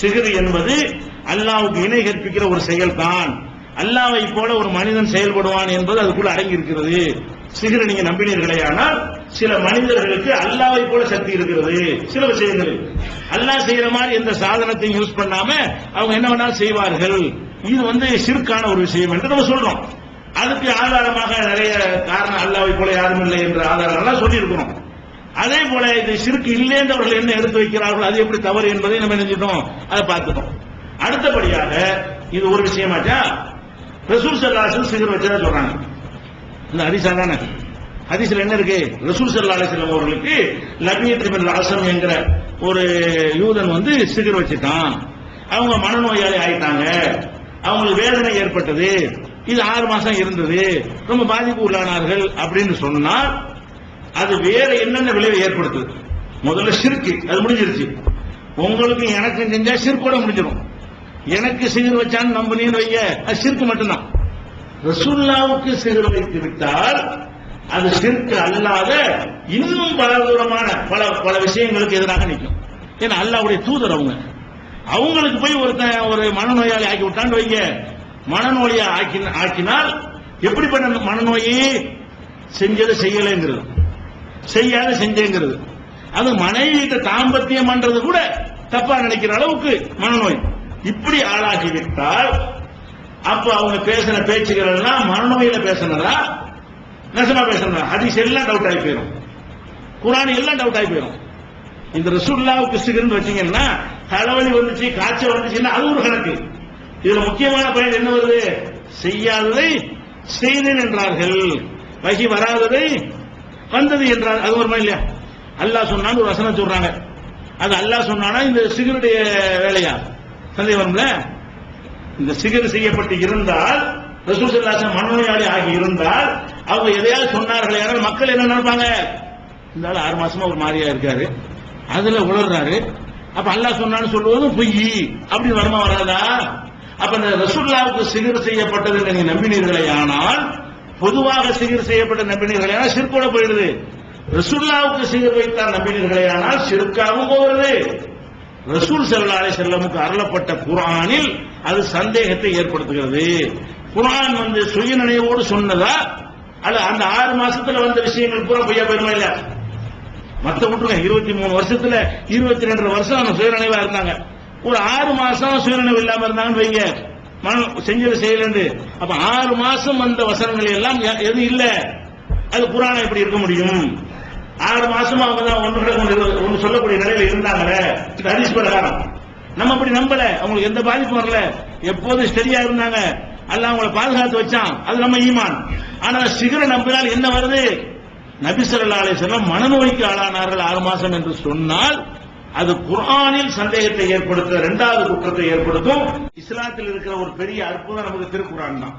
சிகிர் என்பது அல்லாவுக்கு இணை கற்பிக்கிற ஒரு செயல்தான். அல்லாவை போல ஒரு மனிதன் செயல்படுவான் என்பது அதுக்குள்ள அடங்கி இருக்கிறது சிகிரு நீங்க நம்பினீர்களே ஆனால் சில மனிதர்களுக்கு அல்லாவை போல சக்தி இருக்கிறது. சில விஷயங்கள் அல்லாஹ் செய்யற மாதிரி எந்த சாதனத்தையும் யூஸ் பண்ணாம அவங்க என்ன வேணாலும் செய்வார்கள். இது வந்து சிறுக்கான ஒரு விஷயம் என்று நம்ம சொல்றோம். அதுக்கு ஆதாரமாக நிறைய காரணம் அல்லாவை போல யாரும் இல்லை என்ற ஆதாரங்கள்லாம் சொல்லி இருக்கிறோம் அதே போல இது சிறுக்கு இல்லைன்றவர்கள் என்ன எடுத்து வைக்கிறார்கள் அது எப்படி தவறு என்பதை நம்ம நினைச்சிட்டோம் அதை பார்த்துட்டோம் அடுத்தபடியாக இது ஒரு விஷயமாச்சா ரசூல் சல்லாசல் சிகர் வச்சதா சொல்றாங்க. இந்த ஹரிசா தானே ஹதீஸ்ல என்ன இருக்கு? ரசூல் சல்லா அலிஸ்லாம் அவர்களுக்கு லபியத் ராசம் என்கிற ஒரு யூதன் வந்து சிகர் வச்சுட்டான். அவங்க மனநோயாளி ஆயிட்டாங்க. அவங்களுக்கு வேதனை ஏற்பட்டது. இது ஆறு மாசம் இருந்தது. ரொம்ப பாதிப்பு உள்ளானார்கள் அப்படின்னு சொன்னால் அது வேற என்னென்ன விளைவை ஏற்படுத்துது? முதல்ல சிறுக்கு அது முடிஞ்சிருச்சு. உங்களுக்கு எனக்கு செஞ்சா சிறுக்கோட முடிஞ்சிடும் எனக்கு சிகிர் வச்சான்னு நம்பினீன்னு வைங்க அது சிறுக்கு மட்டும்தான். ரசுல்லாவுக்கு சிகிர் வைத்து விட்டால் அது சிறுக்கு அல்லாத இன்னும் பல தூரமான பல பல விஷயங்களுக்கு எதிராக நிற்கும். ஏன்னா அல்லாவுடைய தூதர் அவங்க. அவங்களுக்கு போய் ஒருத்தன் ஒரு மனநோயாளி ஆக்கி விட்டான்னு வைங்க. மனநோயை ஆக்கி ஆக்கினால் எப்படிப்பட்ட மனநோயை செஞ்சதை செய்யலைங்கிறது. செய்யாத செஞ்சேங்கிறது. அது மனைவியிட்ட தாம்பத்தியம் பண்றது கூட தப்பா நினைக்கிற அளவுக்கு மனநோய். இப்படி ஆளாகி விட்டால் அப்ப அவங்க பேசின பேச்சுகள் எல்லாம் மனநோயில பேசினதா? நெசமா பேசினதா? ஹதீஸ் எல்லாம் டவுட் ஆகி போயிடும் குரான் எல்லாம் டவுட் ஆகி போயிடும் இந்த ரசூல்லாவுக்கு சிகர்னு வச்சீங்கன்னா தலைவலி வந்துச்சு காய்ச்சல் வந்துச்சுன்னா அது ஒரு கணக்கு. இதுல முக்கியமான பயன் என்ன வருது? செய்யாததை செய்தேன் என்றார்கள். வகி வராததை வந்தது என்றார் அது வருமா இல்லையா? அல்லாஹ் சொன்னான்னு ஒரு வசனம் சொல்றாங்க. அது அல்லாஹ் சொன்னானா இந்த சிகருடைய வேலையா? சந்தேகம் வரும்ல? இந்த சிகர் செய்யப்பட்டு இருந்தால் ரசூசல்லாசன் மனநோயாளி ஆகி இருந்தால் அவங்க எதையாவது சொன்னார்கள் யாராவது மக்கள் என்ன நினைப்பாங்க? இந்த ஆள் ஆறு மாசமா ஒரு மாதிரியா இருக்காரு. அதுல உளர்றாரு. அப்ப அல்லாஹ் சொன்னான்னு சொல்லுவதும் பொய் அப்படி வருமா வராதா? அப்ப இந்த ரசூல்லாவுக்கு சிகர் செய்யப்பட்டது நீங்க நம்பினீர்களே ஆனால் பொதுவாக சிகிர் செய்யப்பட்ட நம்பினீர்களே ஆனால் சிற்கோட போயிடுது. ரசுல்லாவுக்கு சிகிர் வைத்தார் நம்பினீர்களே ஆனால் சிறுக்காவும் போகிறது. ரசூல் சல்லா செல்லமுக்கு அருளப்பட்ட குரானில் அது சந்தேகத்தை ஏற்படுத்துகிறது. குரான் வந்து சுயநினைவோடு சொன்னதா? அல்ல அந்த ஆறு மாசத்துல வந்த விஷயங்கள் பூரா பொய்யா போயிருமா இல்ல மத்த விட்டுருங்க இருபத்தி மூணு வருஷத்துல இருபத்தி ரெண்டு வருஷம் அவங்க சுயநினைவா இருந்தாங்க. ஒரு ஆறு மாசம் சுயநினைவு இல்லாம இருந்தாங்கன்னு வைங்க. செஞ்சது செய்யலன்னு அப்ப ஆறு மாசம் வந்த வசனங்கள் எல்லாம் எதுவும் எது இல்ல? அது புராணம் எப்படி இருக்க முடியும்? ஆறு மாசமா அவங்க தான் ஒன்று ஒன்று சொல்லக்கூடிய நிலையில இருந்தாங்களே. ஹரிஸ் பிரகாரம். நம்ம அப்படி நம்பல. அவங்களுக்கு எந்த பாதிப்பும் வரல. எப்போதும் ஸ்டெடியா இருந்தாங்க. அல்ல அவங்கள பாதுகாத்து வச்சான். அது நம்ம ஈமான். ஆனா சிகர நம்பினால் என்ன வருது? நபி ஸல்லல்லாஹு மனநோய்க்கு ஆளானார்கள் ஆறு மாசம் என்று சொன்னால் அது குரானில் சந்தேகத்தை ஏற்படுத்த இரண்டாவது குற்றத்தை ஏற்படுத்தும். இஸ்லாத்தில் இருக்கிற ஒரு பெரிய அற்புதம் நமக்கு திருக்குறான் தான்.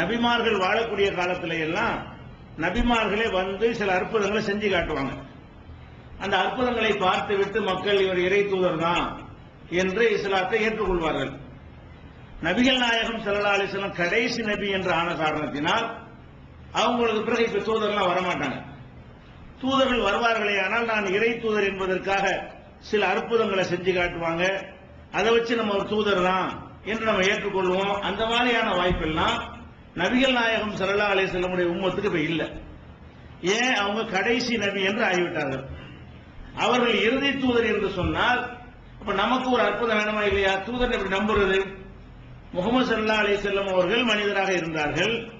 நபிமார்கள் வாழக்கூடிய காலத்துல எல்லாம் நபிமார்களே வந்து சில அற்புதங்களை செஞ்சு காட்டுவாங்க. அந்த அற்புதங்களை பார்த்து விட்டு மக்கள் இவர் இறை தூதர் தான் என்று இஸ்லாத்தை ஏற்றுக்கொள்வார்கள். நபிகள் நாயகம் செல்லா அலைஹி கடைசி நபி என்று ஆன காரணத்தினால் அவங்களுக்கு பிறகு இப்ப தூதர்லாம் வரமாட்டாங்க. தூதர்கள் வருவார்களே ஆனால் நான் இறை தூதர் என்பதற்காக சில அற்புதங்களை செஞ்சு காட்டுவாங்க. அதை வச்சு நம்ம ஒரு தூதர் தான் என்று நம்ம ஏற்றுக்கொள்வோம். அந்த மாதிரியான வாய்ப்பெல்லாம் நபிகள் நாயகம் சரலா அலே செல்லமுடைய உம்மத்துக்கு இப்ப இல்லை. ஏன்? அவங்க கடைசி நபி என்று ஆகிவிட்டார்கள். அவர்கள் இறுதி தூதர் என்று சொன்னால் அப்ப நமக்கு ஒரு அற்புதம் வேணுமா இல்லையா? தூதர் எப்படி நம்புறது? முகமது சல்லா அலி செல்லம் அவர்கள் மனிதராக இருந்தார்கள்.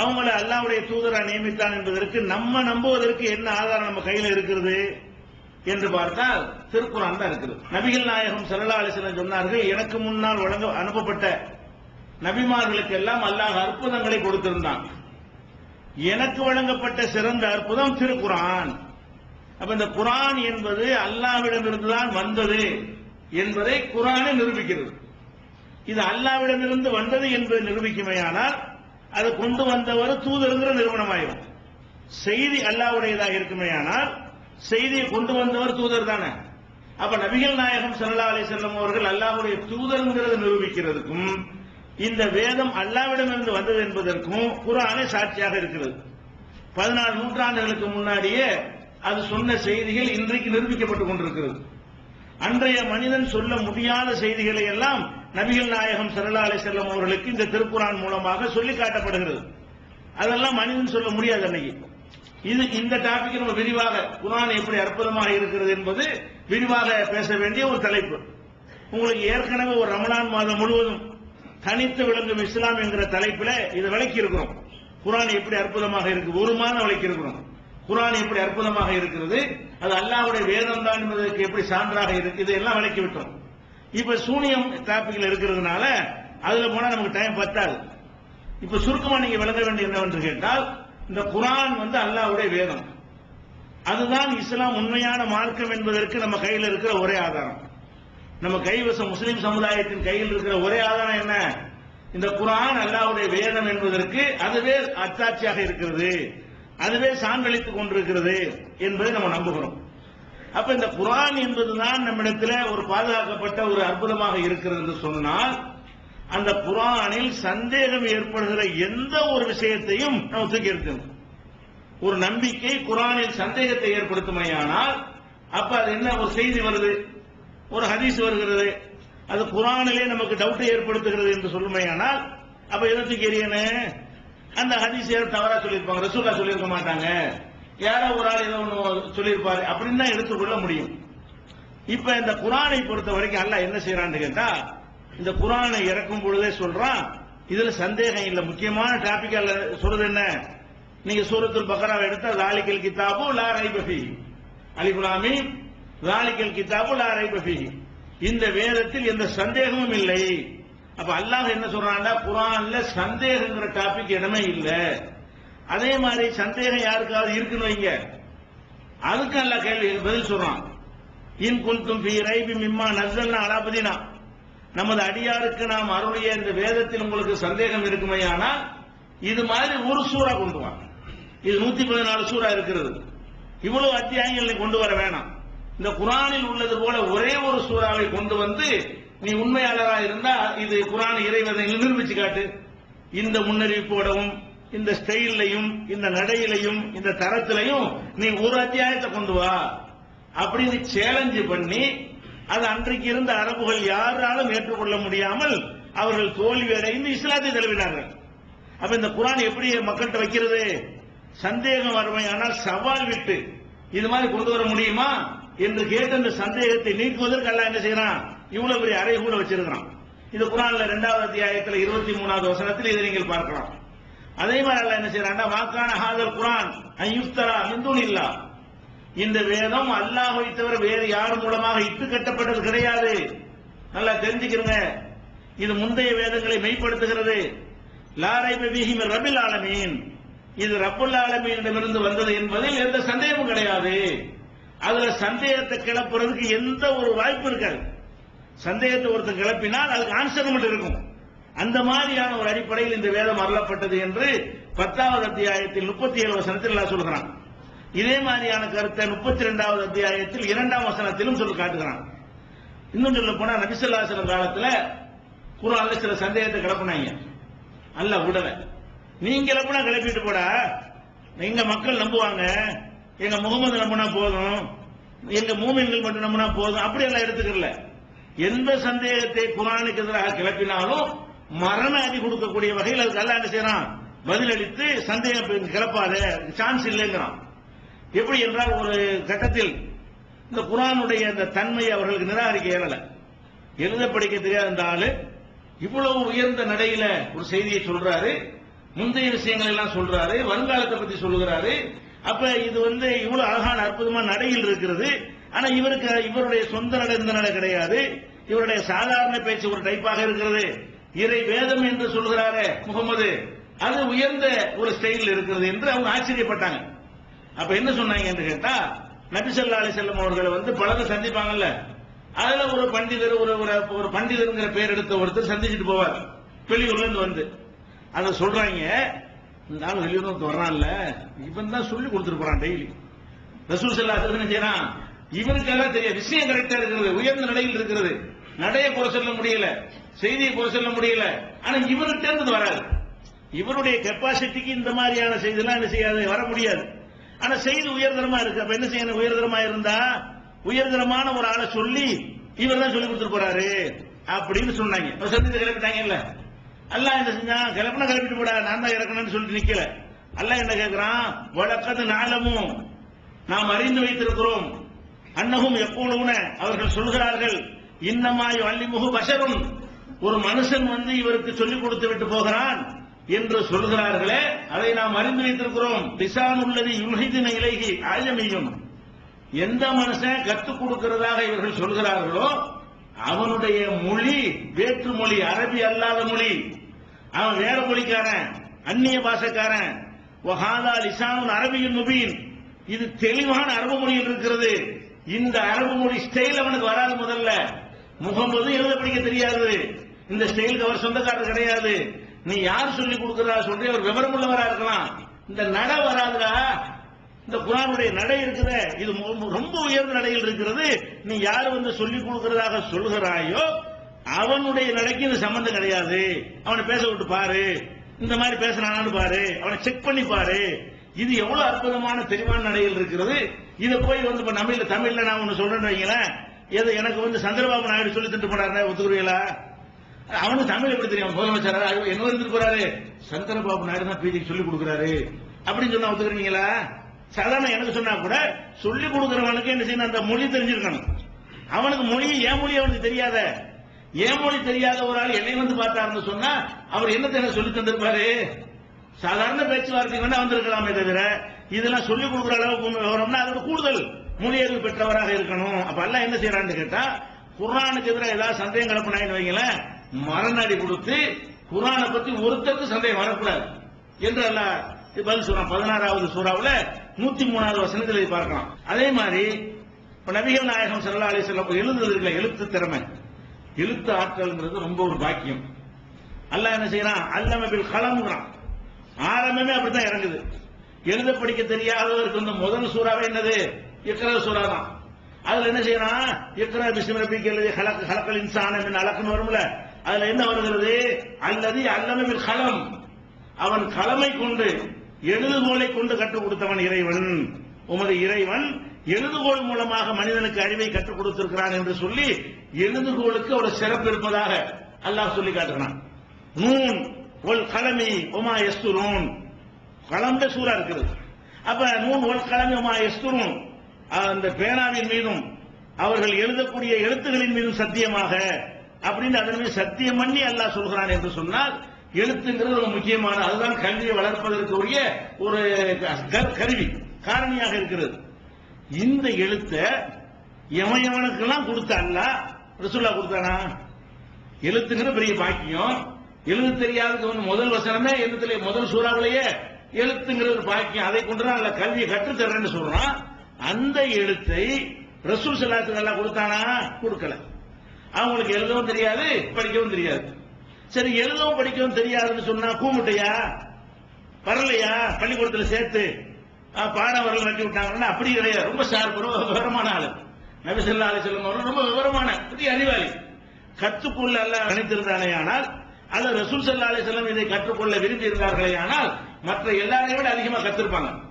அவங்கள அல்லாவுடைய தூதரா நியமித்தான் என்பதற்கு நம்ம நம்புவதற்கு என்ன ஆதாரம் நம்ம கையில இருக்கிறது என்று பார்த்தால் திருக்குறான் தான் இருக்குது. நபிகள் நாயகம் ஸல்லல்லாஹு அலைஹி சொன்னார்கள் எனக்கு முன்னால் வழங்க அனுப்பப்பட்ட நபிமார்களுக்கு எல்லாம் அல்லாஹ் அற்புதங்களை கொடுத்திருந்தான். எனக்கு வழங்கப்பட்ட சிறந்த அற்புதம் திருக்குரான் அப்ப இந்த குரான் என்பது அல்லாவிடமிருந்து தான் வந்தது என்பதை குரானை நிரூபிக்கிறது. இது அல்லாவிடமிருந்து வந்தது என்பது நிரூபிக்குமேயானால் அது கொண்டு வந்தவர் தூதருங்கிற நிறுவனம் நிறுவனமாயிரும். செய்தி அல்லாவுடையதாக இருக்குமேயானால் செய்தியை கொண்டு வந்தவர் தூதர் தானே. அப்ப நபிகள் நாயகம் சல்லா அலி செல்லம் அவர்கள் அல்லாஹ்வுடைய தூதருங்கிறத நிரூபிக்கிறதுக்கும் இந்த வேதம் அல்லாவிடமிருந்து வந்தது என்பதற்கும் குரானே சாட்சியாக இருக்கிறது பதினாலு நூற்றாண்டுகளுக்கு முன்னாடியே அது சொன்ன செய்திகள் இன்றைக்கு நிரூபிக்கப்பட்டுக் கொண்டிருக்கிறது. அன்றைய மனிதன் சொல்ல முடியாத செய்திகளை எல்லாம் நபிகள் நாயகம் ஸல்லல்லாஹு அலி செல்லம் அவர்களுக்கு இந்த திருக்குறான் மூலமாக சொல்லி காட்டப்படுகிறது. அதெல்லாம் மனிதன் சொல்ல முடியாது அன்னைக்கு. இது இந்த டாபிக் நம்ம விரிவாக குரான் எப்படி அற்புதமாக இருக்கிறது என்பது விரிவாக பேச வேண்டிய ஒரு தலைப்பு. உங்களுக்கு ஏற்கனவே ஒரு ரமணான் மாதம் முழுவதும் தனித்து விளங்கும் இஸ்லாம் என்கிற தலைப்பில் இதை விளக்கி இருக்கிறோம். குரான் எப்படி அற்புதமாக இருக்கு ஒரு மாதம் விளக்கி இருக்கிறோம். குரான் எப்படி அற்புதமாக இருக்கிறது அது அல்லாவுடைய வேதம் தான் என்பதற்கு எப்படி சான்றாக இருக்கு இதெல்லாம் விளக்கி விட்டோம். இப்ப சூனியம் டாபிக்ல இருக்கிறதுனால அதுல போனா நமக்கு டைம் பத்தாது. இப்ப சுருக்கமா நீங்க விளங்க வேண்டிய என்னவென்று கேட்டால் இந்த குரான் வந்து அல்லாஹ்வுடைய வேதம். அதுதான் இஸ்லாம் உண்மையான மார்க்கம் என்பதற்கு நம்ம கையில் இருக்கிற ஒரே ஆதாரம். நம்ம கைவசம் முஸ்லிம் சமுதாயத்தின் கையில் இருக்கிற ஒரே ஆதாரம் என்ன? இந்த குரான் அல்லாவுடைய வேதம் என்பதற்கு அதுவே அத்தாட்சியாக இருக்கிறது. அதுவே சான்றளித்துக் கொண்டிருக்கிறது என்பதை நம்ம நம்புகிறோம். அப்ப இந்த குரான் என்பதுதான் நம்மிடத்தில் ஒரு பாதுகாக்கப்பட்ட ஒரு அற்புதமாக இருக்கிறது என்று சொன்னால் அந்த குரானில் சந்தேகம் ஏற்படுகிற எந்த ஒரு விஷயத்தையும் நம்ம தூக்கி எடுக்கணும் ஒரு நம்பிக்கை குரானில் சந்தேகத்தை ஏற்படுத்துமையானால் அப்ப அது என்ன ஒரு செய்தி வருது ஒரு ஹதீஸ் வருகிறது அது குரானிலே நமக்கு டவுட்டை ஏற்படுத்துகிறது என்று சொல்லுமையானால் அப்ப எதை தூக்கி அந்த ஹதீஸ் தவறா சொல்லியிருப்பாங்க ரசூலா சொல்லியிருக்க மாட்டாங்க. யாரோ ஒரு ஆள் ஏதோ ஒன்று சொல்லியிருப்பாரு. அப்படின்னு தான் எடுத்துக்கொள்ள முடியும். இப்ப இந்த குரானை பொறுத்த வரைக்கும் அல்லாஹ் என்ன செய்யறான்னு கேட்டா இந்த குரானை இறக்கும் பொழுதே சொல்றான் இதுல சந்தேகம் இல்ல. முக்கியமான டாபிக் அல்ல சொல்றது என்ன? நீங்க சூரத்துல் பக்ராவை எடுத்தா லாலிக்கல் கிதாபு லா ரைப அலிகுலாமி லாலிக்கல் கிதாபு லா ரைப இந்த வேதத்தில் எந்த சந்தேகமும் இல்லை. அப்ப அல்லாஹ் என்ன சொல்றான்னா குரான்ல சந்தேகங்கிற டாபிக் இடமே இல்லை. அதே மாதிரி சந்தேகம் யாருக்காவது இருக்குன்னு வைங்க. அதுக்கு நல்ல கேள்வி பதில் சொல்றான். இன் குல்தும் பி ரைபி மிம்மா நசல்னா அலாபதினா. நமது அடியாருக்கு நாம் அருளிய இந்த வேதத்தில் உங்களுக்கு சந்தேகம் இருக்குமையானால் இது மாதிரி ஒரு சூறா கொண்டு வாங்க இது நூத்தி பதினாலு சூறா இருக்கிறது. இவ்வளவு அத்தியாயங்கள் நீ கொண்டு வர வேணாம். இந்த குரானில் உள்ளது போல ஒரே ஒரு சூறாவை கொண்டு வந்து நீ உண்மையாளராக இருந்தா இது குரான் இறைவதை நிரூபிச்சு காட்டு. இந்த முன்னறிவிப்போடவும் இந்த ஸ்டைல்லையும் இந்த நடையிலையும் இந்த தரத்திலையும் நீ ஒரு அத்தியாயத்தை கொண்டு வா. அப்படின்னு சேலஞ்சு பண்ணி அது அன்றைக்கு இருந்த அரபுகள் யாராலும் ஏற்றுக்கொள்ள முடியாமல் அவர்கள் தோல்வி அடைந்து இஸ்லாத்தை தழுவினார்கள். அப்ப இந்த குரான் எப்படி மக்கள்கிட்ட வைக்கிறது? சந்தேகம் வறுமையானால் சவால் விட்டு இது மாதிரி கொண்டு வர முடியுமா? என்று கேட்டு அந்த சந்தேகத்தை நீக்குவதற்கு அல்ல என்ன செய்யறான்? இவ்வளவு பெரிய அறை கூட வச்சிருக்கிறான். இது குரான்ல இரண்டாவது அத்தியாயத்தில் இருபத்தி மூணாவது வசனத்தில் இதை நீங்கள் பார்க்கலாம். அதே மாதிரி அல்ல என்ன செய்யறான்னா வாக்கான ஹாதல் குரான் ஐயுஸ்தரா மிந்துன் இல்லா இந்த வேதம் அல்லாஹை தவிர வேறு யார் மூலமாக இட்டு கட்டப்பட்டது கிடையாது. நல்லா தெரிஞ்சுக்கிறங்க. இது முந்தைய வேதங்களை மெய்ப்படுத்துகிறது. லாரை பீஹிம் ரபில் ஆலமீன். இது ரப்புல் ஆலமீனிடமிருந்து வந்தது என்பதில் எந்த சந்தேகமும் கிடையாது. அதுல சந்தேகத்தை கிளப்புறதுக்கு எந்த ஒரு வாய்ப்பு இருக்காது. சந்தேகத்தை ஒருத்தர் கிளப்பினால் அதுக்கு ஆன்சர் மட்டும் இருக்கும். அந்த மாதிரியான ஒரு அடிப்படையில் இந்த வேதம் அருளப்பட்டது என்று பத்தாவது அத்தியாயத்தில் முப்பத்தி ஏழு வசனத்தில் எல்லாம் சொல்கிறான் இதே மாதிரியான கருத்தை முப்பத்தி ரெண்டாவது அத்தியாயத்தில் இரண்டாம் வசனத்திலும் சொல்லி காட்டுகிறான். இன்னும் சொல்ல போனா நபிசல்லாசலம் காலத்துல குரான்ல சில சந்தேகத்தை கிளப்பினாங்க. அல்ல விடல. நீங்க கிளப்பினா கிளப்பிட்டு போட. எங்க மக்கள் நம்புவாங்க. எங்க முகமது நம்பினா போதும். எங்க மூமின்கள் மட்டும் நம்பினா போதும். அப்படி எல்லாம் எடுத்துக்கல எந்த சந்தேகத்தை குரானுக்கு எதிராக கிளப்பினாலும் மரண அடி கொடுக்கக்கூடிய வகையில் அதுக்கு அல்ல என்ன செய்யறான்? பதிலளித்து சந்தேகம் கிளப்பாத சான்ஸ் இல்லைங்கிறான். எப்படி என்றால் ஒரு கட்டத்தில் இந்த குரானுடைய அந்த தன்மையை அவர்களுக்கு நிராகரிக்க இயலல. எழுத படிக்க தெரியாத இந்த ஆளு இவ்வளவு உயர்ந்த நடையில ஒரு செய்தியை சொல்றாரு முந்தைய விஷயங்கள் எல்லாம் சொல்றாரு வருங்காலத்தை பத்தி சொல்லுகிறாரு. அப்ப இது வந்து இவ்வளவு அழகான அற்புதமான நடையில் இருக்கிறது. ஆனா இவருக்கு இவருடைய சொந்த நடை இந்த நடை கிடையாது. இவருடைய சாதாரண பேச்சு ஒரு டைப்பாக இருக்கிறது. இறை வேதம் என்று சொல்கிறாரே முகமது அது உயர்ந்த ஒரு ஸ்டைல் இருக்கிறது என்று அவங்க ஆச்சரியப்பட்டாங்க. அப்ப என்ன சொன்னாங்க என்று கேட்டா நபிசல்லா அலி செல்லம் அவர்களை வந்து பலரும் சந்திப்பாங்கல்ல அதுல ஒரு பண்டிதர் ஒரு ஒரு- பண்டிதருங்கிற பேர் எடுத்த ஒருத்தர் சந்திச்சுட்டு போவார். வெளியூர்ல இருந்து வந்து. அத சொல்றாங்க இந்த ஆள் வெளியூர்ல இருந்து வர்றான்ல இவன் தான் சொல்லி கொடுத்துட்டு போறான் டெய்லி. ரசூல் சல்லா என்ன செய்யறான்? இவனுக்கெல்லாம் தெரியும் விஷயம் கரெக்டா இருக்கிறது உயர்ந்த நிலையில் இருக்கிறது. நடைய குறை சொல்ல முடியல செய்தியை குறை சொல்ல முடியல. ஆனா இவருக்கு தேர்ந்தது வராது. இவருடைய கெப்பாசிட்டிக்கு இந்த மாதிரியான செய்திலாம் என்ன செய்யாது? வர முடியாது. ஆனா செய்தி உயர்தரமா இருக்கு. அப்ப என்ன செய்யணும்? உயர்தரமா இருந்தா உயர்தரமான ஒரு ஆளை சொல்லி இவர் தான் சொல்லி கொடுத்துட்டு போறாரு அப்படின்னு சொன்னாங்க. இப்ப சந்தித்து கிளப்பிட்டாங்க இல்ல அல்ல என்ன செஞ்சான்? கிளப்பினா கிளப்பிட்டு போடா. நான் தான் இறக்கணும்னு சொல்லிட்டு நிக்கல. அல்ல என்ன கேட்கிறான் வழக்கது நாளமும் நாம் அறிந்து வைத்திருக்கிறோம். அன்னகும் எப்பொழுதுன அவர்கள் சொல்கிறார்கள். இன்னமாய் வள்ளிமுகு பஷரும். ஒரு மனுஷன் வந்து இவருக்கு சொல்லிக் கொடுத்து விட்டு போகிறான் என்று சொல்கிறார்களே அதை நாம் அறிந்து வைத்திருக்கிறோம் திசான் உள்ளது யுல்ஹிதின இலகி ஆயமியும். எந்த மனுஷன் கத்துக் கொடுக்கிறதாக இவர்கள் சொல்கிறார்களோ அவனுடைய மொழி வேற்று மொழி அரபி அல்லாத மொழி. அவன் வேற மொழிக்காரன் அந்நிய பாஷக்காரன். வஹாதா அரபியின் முபீன். இது தெளிவான அரபு மொழியில் இருக்கிறது. இந்த அரபு மொழி ஸ்டைல் அவனுக்கு வராது முதல்ல. முகமது எழுத படிக்க தெரியாது. இந்த ஸ்டைலுக்கு அவர் சொந்தக்காரர் கிடையாது. நீ யார் சொல்லி கொடுக்கிறதா சொல்லி அவர் விவரம் உள்ளவரா இருக்கலாம். இந்த நட வராதுடா. இந்த குரானுடைய நடை இருக்கிற இது ரொம்ப உயர்ந்த நடையில் இருக்கிறது. நீ யார் வந்து சொல்லி கொடுக்கிறதாக சொல்கிறாயோ அவனுடைய நடைக்கு இது சம்பந்தம் கிடையாது. அவனை பேச விட்டு பாரு. இந்த மாதிரி பேசினானு பாரு. அவனை செக் பண்ணி பாரு. இது எவ்வளவு அற்புதமான தெளிவான நடையில் இருக்கிறது. இதை போய் வந்து இப்ப தமிழ்ல தமிழ்ல நான் ஒன்னு சொல்றேன்னு வைங்களேன். எது எனக்கு வந்து சந்திரபாபு நாயுடு சொல்லி தந்துட்டு போனாரு ஒத்துக்குறீங்களா? அவனுக்கு தமிழ் எப்படி தெரியும்? முதலமைச்சர்? என்ன இருந்துட்டு போறாரு? சந்திரபாபு நாயுடு தான் பிஜேபி சொல்லி கொடுக்குறாரு. அப்படின்னு சொன்னா ஒத்துக்குறீங்களா? சாதாரண எனக்கு சொன்னா கூட சொல்லி கொடுக்குறவனுக்கு என்ன செய்யணும்? அந்த மொழி தெரிஞ்சிருக்கணும். அவனுக்கு மொழி ஏன் மொழி அவனுக்கு தெரியாத. ஏன் மொழி தெரியாத ஒரு ஆள் என்னை வந்து பார்த்தாருன்னு சொன்னா அவர் என்னத்தை எனக்கு சொல்லி தந்திருப்பாரு? சாதாரண பேச்சுவார்த்தை வேணா வந்திருக்கலாமே தவிர இதெல்லாம் சொல்லிக் கொடுக்குற அளவுக்கு விவரம்னா அதோட கூடுதல். மொழியறிவு பெற்றவராக இருக்கணும். அப்ப எல்லாம் என்ன செய்யறான்னு கேட்டா குரானுக்கு எதிராக ஏதாவது சந்தேகம் கலப்பினாயின்னு வைங்களேன் மரணடி கொடுத்து குரானை பத்தி ஒருத்தருக்கு சந்தேகம் வரக்கூடாது. என்று அல்ல பதில் சொல்றான். பதினாறாவது சூறாவில் நூத்தி மூணாவது வசனத்தில் இதை பார்க்கலாம். அதே மாதிரி இப்ப நபிகள் நாயகம் ஸல்லல்லாஹு அலி வஸல்லம் எழுதுறது எழுத்து திறமை. எழுத்து ஆற்றல்ங்கிறது ரொம்ப ஒரு பாக்கியம். அல்ல என்ன செய்யறான் அல்லமைப்பில் பில் கலம்ங்கிறான். ஆரம்பமே அப்படித்தான் இறங்குது. எழுத படிக்க தெரியாதவருக்கு வந்து முதல் சூறாவே என்னது? இக்கரா சூறா தான் அதுல என்ன செய்யறான்? இக்கரா பிஸ்மி ரப்பிக்கிறது ஹலக் ஹலக்கல் இன்சான மின் அலக்குன்னு வரும்ல. அதுல என்ன வருகிறது? அல்லது அல்லம களம் கலம். அவன் கலமை கொண்டு எழுதுகோலை கொண்டு கற்றுக் கொடுத்தவன் இறைவன். உமது இறைவன் எழுதுகோள் மூலமாக மனிதனுக்கு அறிவை கற்றுக் கொடுத்திருக்கிறான் என்று சொல்லி எழுதுகோளுக்கு ஒரு சிறப்பு இருப்பதாக அல்லாஹ் சொல்லி காட்டுகிறான் நூன் ஒல் கலமி உமா எஸ்துரூன். கலந்த சூறா இருக்கிறது அப்ப நூன் ஒல் கலமி உமா எஸ்துரூன். அந்த பேனாவின் மீதும் அவர்கள் எழுதக்கூடிய எழுத்துகளின் மீதும் சத்தியமாக அப்படின்னு அதன் மீது சத்தியம் பண்ணி அல்லாஹ் சொல்கிறான் என்று சொன்னால் எழுத்துங்கிறது ஒரு முக்கியமான அதுதான் கல்வியை வளர்ப்பதற்கு உரிய ஒரு க- கருவி காரணியாக இருக்கிறது. இந்த எழுத்தை எவன் கொடுத்த அல்லாஹ் ரசுல்லா கொடுத்தானா? எழுத்துங்கிற பெரிய பாக்கியம். எழுத தெரியாதவன் முதல் வசனமே எழுத்துல முதல் சூறாவிலேயே எழுத்துங்கிற ஒரு பாக்கியம். அதை கொண்டுதான் அல்ல கல்வியை கற்றுத்தர்றேன்னு சொல்றான். அந்த எழுத்தை ரசூல் சலாத்துக்கு நல்லா கொடுத்தானா? கொடுக்கல. அவங்களுக்கு எழுதவும் தெரியாது படிக்கவும் தெரியாது. சரி எழுதவும் படிக்கவும் தெரியாதுன்னு சொன்னா கூமுட்டையா? வரலையா? பள்ளிக்கூடத்தில் சேர்த்து பாடம் வரல நடத்தி விட்டாங்கன்னா அப்படி கிடையாது. ரொம்ப ஷார்ப் ரொம்ப விவரமான ஆளு. நபிசல்லா அலி அலைஹி அவர்கள் ரொம்ப விவரமான பெரிய அறிவாளி. கற்றுக்கொள்ள அல்ல நினைத்திருந்தானே ஆனால் அல்ல ரசூல் சல்லா அலி செல்லம் இதை கற்றுக்கொள்ள விரும்பி இருந்தார்களே ஆனால் மற்ற எல்லாரையும் விட அதிகமாக கத்திருப்பாங்க.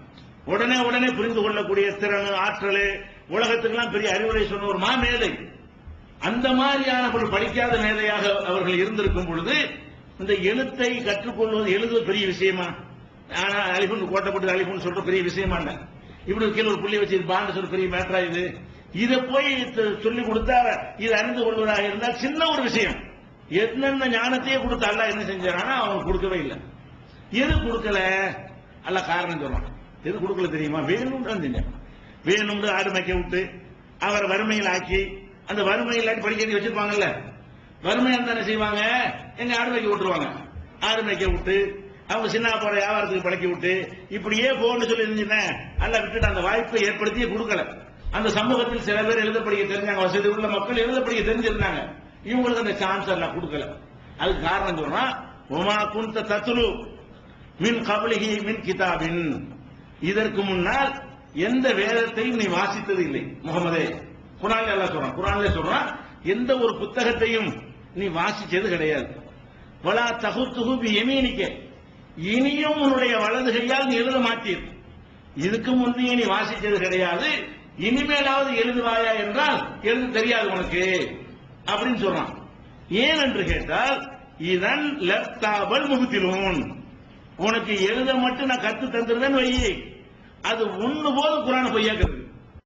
உடனே உடனே புரிந்து கொள்ளக்கூடிய திறன் ஆற்றல் உலகத்துக்கெல்லாம் பெரிய அறிவுரை சொன்ன ஒரு மாமேதை. அந்த மாதிரியான ஒரு படிக்காத மேதையாக அவர்கள் இருந்திருக்கும் பொழுது இந்த எழுத்தை கற்றுக்கொள்வது எழுதுவது பெரிய விஷயமா? ஆனா அலிஃபுன் கோட்டப்பட்டு அலிஃபுன் சொல்ற பெரிய விஷயமா இல்ல. இப்படி கீழே ஒரு புள்ளி வச்சு பாண்டு சொல்ற பெரிய மேட்டரா இது. இதை போய் சொல்லி கொடுத்தா இது அறிந்து கொள்வதாக இருந்தால் சின்ன ஒரு விஷயம். என்னென்ன ஞானத்தையே கொடுத்த அல்லாஹ் என்ன செஞ்சானா அவன் கொடுக்கவே இல்லை. எது கொடுக்கல? அல்ல காரணம் சொல்றான். எது கொடுக்கல தெரியுமா? வேணும்னு தான் வேணும்னு ஆடு மேய்க்க விட்டு அவரை வறுமையில் ஆக்கி அந்த வறுமையில் படிக்க வேண்டி வச்சிருப்பாங்கல்ல? வறுமையாக தானே செய்வாங்க? எங்க ஆடு மேய்க்க விட்டுருவாங்க? ஆடு மேய்க்க விட்டு அவங்க சின்ன போற வியாபாரத்துக்கு பழக்கி விட்டு இப்படியே போகணும்னு சொல்லி இருந்தீங்கன்னா அல்ல விட்டுட்டு அந்த வாய்ப்பை ஏற்படுத்தியே கொடுக்கல. அந்த சமூகத்தில் சில பேர் எழுத படிக்க தெரிஞ்சாங்க வசதி உள்ள மக்கள் எழுத படிக்க தெரிஞ்சிருந்தாங்க. இவங்களுக்கு அந்த சான்ஸ் எல்லாம் கொடுக்கல. அதுக்கு காரணம் சொன்னா உமா குந்த தத்துரு மின் கபலிகி மின் கிதாபின். இதற்கு முன்னால் எந்த வேதத்தையும் நீ வாசித்தது இல்லை முகமதே குரான்ல எல்லாம் சொல்றான். குரான்ல சொல்றான் எந்த ஒரு புத்தகத்தையும் நீ வாசிச்சது கிடையாது. வலா தகுத்துகு பி யமீனிக்க இனியும் உன்னுடைய வலது கையால் நீ எழுத மாட்டீர். இதுக்கு முந்தைய நீ வாசிச்சது கிடையாது. இனிமேலாவது எழுதுவாயா என்றால் எழுத தெரியாது உனக்கு. அப்படின்னு சொல்றான். ஏன் என்று கேட்டால் இதன் லப்தாபல் முகத்திலும் உனக்கு எழுத மட்டும் நான் கத்து தந்துருந்தேன்னு வை. அது ஒண்ணு போது குரான பொய்யாக்குறது